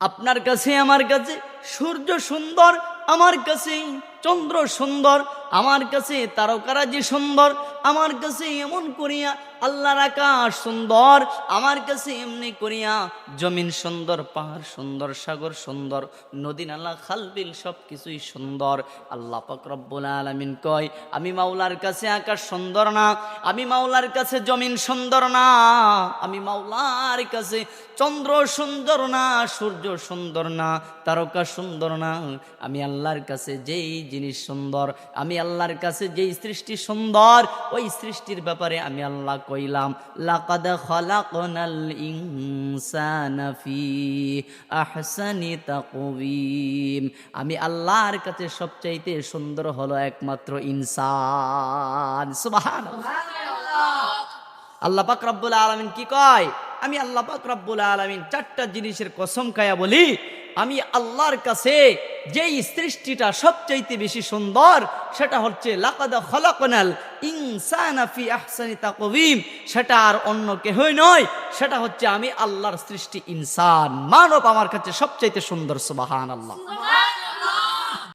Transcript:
আপনার কাছে আমার কাছে। সূর্য সুন্দর, আমার কাছে চন্দ্র সুন্দর, আমার কাছে তারকারাজি সুন্দর, আমার কাছে এমন করিয়া আল্লাহর আকাশ সুন্দর, আমার কাছে এমনি করিয়া জমিন সুন্দর, পাহাড় সুন্দর, সাগর সুন্দর, নদী নালা খালবিল সব কিছুই সুন্দর। আল্লাহ রব্বুল আলামিন কয়, আমি মাওলার কাছে আকাশ সুন্দর না, আমি মাওলার কাছে জমিন সুন্দর না, আমি মাওলার কাছে চন্দ্র সুন্দর না, সূর্য সুন্দর না, তারকা সুন্দর না। আমি আল্লাহর কাছে যেই জিনিস সুন্দর, আমি আল্লাহর কাছে যেই সৃষ্টি সুন্দর, ওই সৃষ্টির ব্যাপারে আমি আল্লাহ কইলাম, লাকাদ ইনসানা ফি আহসানি আমি আল্লাহর কাছে সবচাইতে সুন্দর হলো একমাত্র ইনসান। সুবহানাল্লাহ। আল্লাহ পাক রব্বুল আলমিন কি কয়? আমি আল্লাহ পাক রব্বুল আলমিন চারটা জিনিসের কসম খায়া বলি আমি আল্লাহর কাছে যেই সৃষ্টিটা সবচাইতে বেশি সুন্দর, সেটা হচ্ছে সেটা আর অন্য কেহই নয়, সেটা হচ্ছে আমি আল্লাহর সৃষ্টি ইনসান, মানব আমার কাছে সবচাইতে সুন্দর সুবহানাল্লাহ।